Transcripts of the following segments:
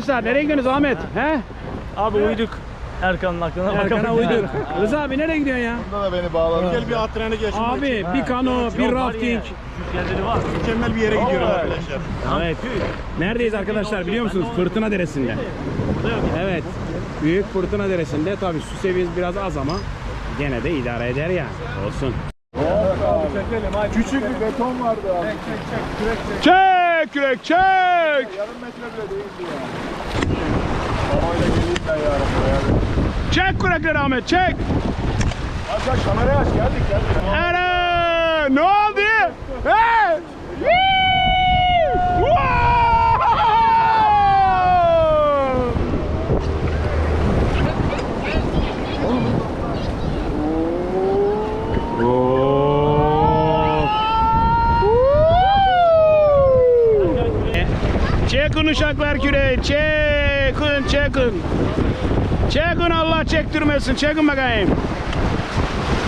arkadaşlar nereye gidiyorsunuz Ahmet? He? Abi uyduk. Erkan'ın aklına Erkan'a uyduk. Rıza abi nereye gidiyorsun ya? Bunda da beni bağladı. Gel bir at treni geçmek Abi bir kano, bir rafting. yerleri var. Mükemmel bir yere gidiyorum arkadaşlar. Evet. Neredeyiz arkadaşlar biliyor musunuz? Fırtına Deresi'nde. Evet. Büyük Fırtına Deresi'nde tabii su seviyesi biraz az ama gene de idare eder yani. Olsun. Küçük bir beton vardı abi. Çek kürek çek. Yarım metre bile değildi ya. Babayla geleyim ben yarın buraya. Çek kürekleri Ahmet çek. Aç aç kamerayı aç geldik geldik. Ana! Ne oldu? He? Yee! Wow! Çekin uşaklar küreği, çekin, çekin. Çekin Allah çektirmesin, çekin bakayım.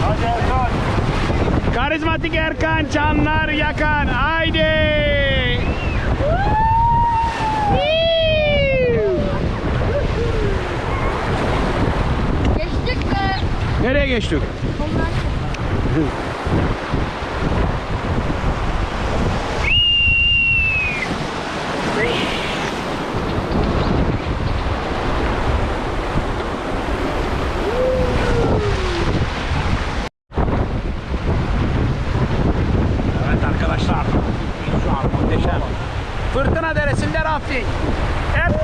Hadi Erkan. Karizmatik Erkan, çanlar yakan, haydi. Geçtik mi? Nereye geçtik? Onlar Evet arkadaşlar. Şu an muhteşem. Fırtına Deresi'nde rafting. Hep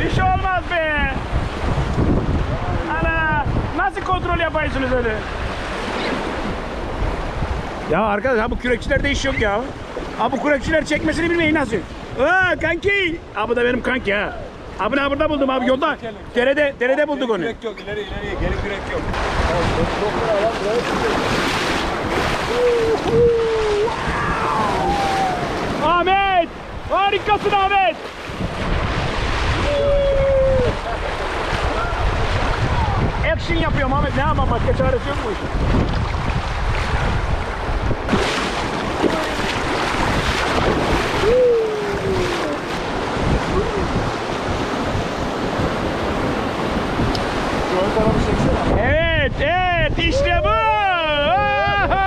bir şey olmaz be. Ana nasıl kontrol yapıyorsunuz öyle? Ya arkadaş ha bu kürekçilerde iş yok ya. Ha bu kürekçiler çekmesini bilmeyin nasıl? Aa kanki. Ha bu da benim kanki ha. Abi ne burada buldum abi yolda. Derede, derede bulduk onu. Kürek yok ileri ileriye geri kürek yok. Ahmet! Harikasın Ahmet! Action yapıyorum Ahmet. Ne yapalım başka çaresi yok mu işin? Şu ön tarafı çeksene. Evet, evet işte bu. Oho!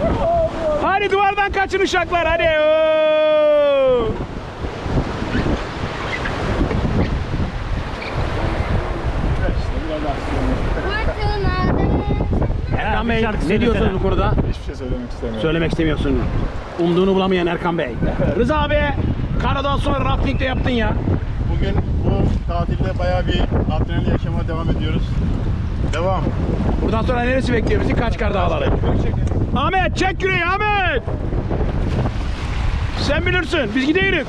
Woo! Hadi duvardan kaçın uşaklar hadi. Oo! fırtınada. Erkan Bey ne diyorsunuz bu konuda? Hiçbir şey söylemek istemiyorum. Söylemek istemiyorsun. Umduğunu bulamayan Erkan Bey. Rıza abi karadan sonra rafting de yaptın ya. Bugün bu tatilde bayağı bir adrenalin yaşamaya devam ediyoruz. Devam. Buradan sonra neresi bekliyor bizi? Kaçkar Dağları. Ahmet çek küreği Ahmet. Sen bilirsin. Biz gideyirik.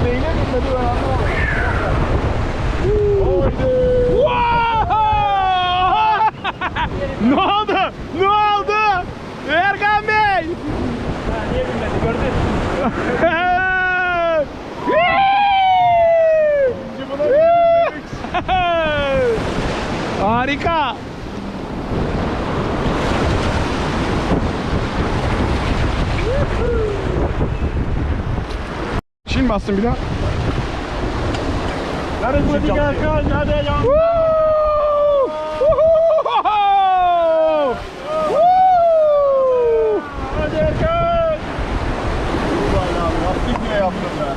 Bunu neyine binmedi ben anlamadım. Ne oldu? Ne oldu? Erkan Bey. Niye bilmedi gördün? Şimdi buna? Harika. Şimdi bastım bir daha. Erkan hadi ya. Woo! Woohoo! Woo! Hadi Erkan. Ulan lastik bile yaptım ben.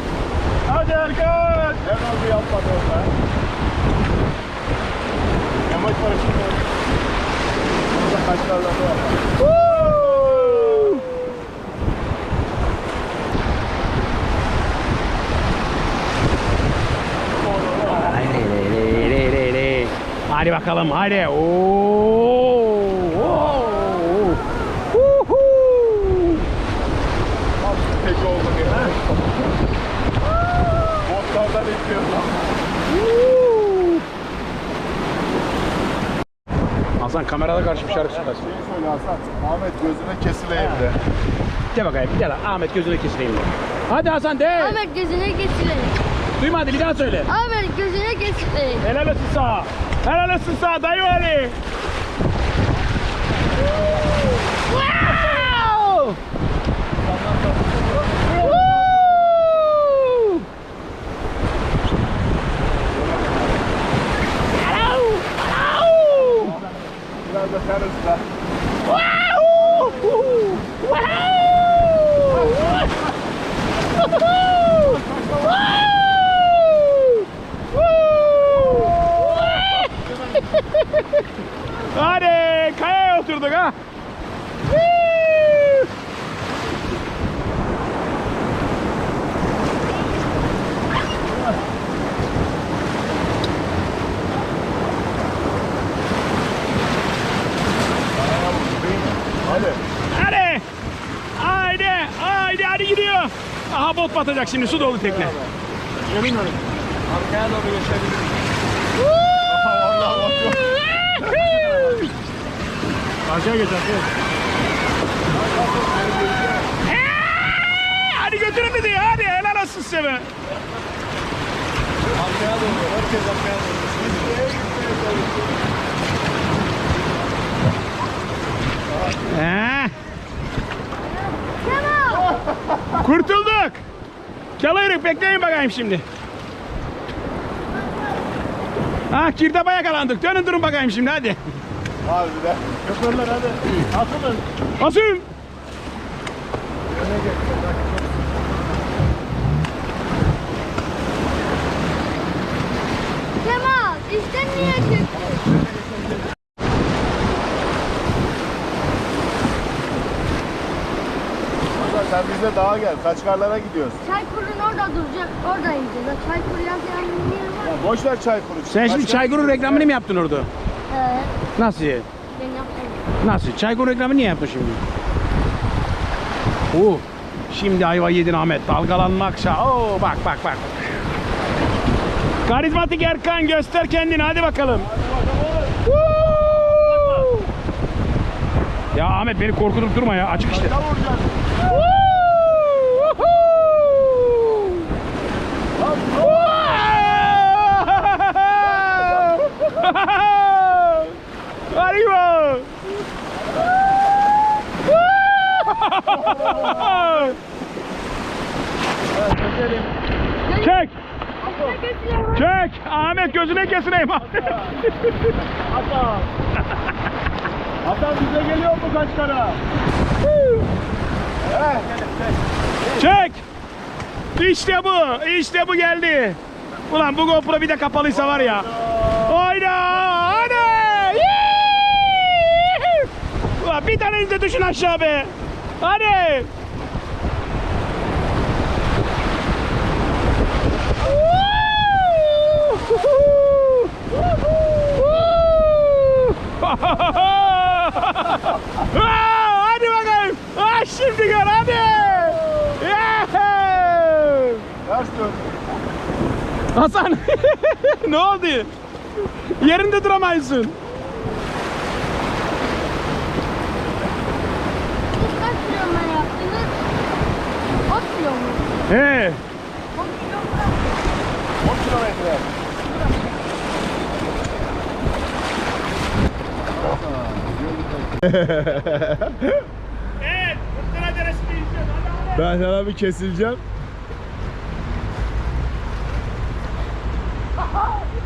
Hadi Erkan. Herhalde yapmadım ben. Yamaç paraşütü. Burada kaçlarla da yapar. Hadi bakalım hadi. Oo! Oo! Peki oldu ya. Botlardan izliyorum. Hasan kamerada karşı bir şarkı söylesin. Şeyi söyle Hasan. Ahmet gözüne kesileyim de. De bakayım gel Ahmet gözüne kesileyim. de. Hadi Hasan de. Ahmet gözüne geçirelim. Duymadı bir daha söyle. Ahmet gözüne geçirelim. Helal olsun sağ. Helal olsun sağ dayı Ali. orası da. Hadi kayaya oturduk ha. Hadi. Hadi. Haydi. Haydi hadi gidiyor. Batacak şimdi su dolu tekne. Gelin öyle. Arkaya doğru geçebiliriz. Vallahi bak. Karşıya geç. Hadi götürün bizi hadi helal olsun size be. Arkaya doğru. Herkes arkaya doğru. Kurtulduk. Çalıyırık bekleyin bakayım şimdi. Ha kirdaba yakalandık. Dönün durun bakayım şimdi hadi. Harbiden. Şoförler hadi. Atılın. Basın. Kemal işte niye çektin? Sen bize dağa gel. Kaçkarlara gidiyoruz. Çaykur'un orada duracak. Orada ineceğiz. O Çaykur yazan bir yer var. Ya boş ver çay kuru. Sen şimdi Çaykur'un reklamını mı yaptın orada? Evet. Nasıl? Ben yaptım. Nasıl? Çaykur reklamı niye yaptın şimdi? Oo. Şimdi ayva yedin Ahmet. Dalgalanmak şa. Oo bak bak bak. Karizmatik Erkan göster kendini hadi bakalım. Woo! Ya Ahmet beni korkutup durma ya açık işte. Ne Çek! Çek! Ahmet gözüne kesineyim. Hasan. Hasan bize geliyor mu kaçkara? He. Çek! İşte bu! İşte bu geldi. Ulan bu GoPro bir de kapalıysa var ya. Yee! Ulan bir taneniz de düşün aşağı be. Hadi! Aa, hadi bakayım. Ah şimdi gör hadi. Yahoo! Ters dön. Hasan ne oldu? Yerinde duramıyorsun. Kaç kilometre yaptınız? 10 kilometre. He. evet, Kurtlara Deresi'ne ineceğim. Ben sana bir kesileceğim.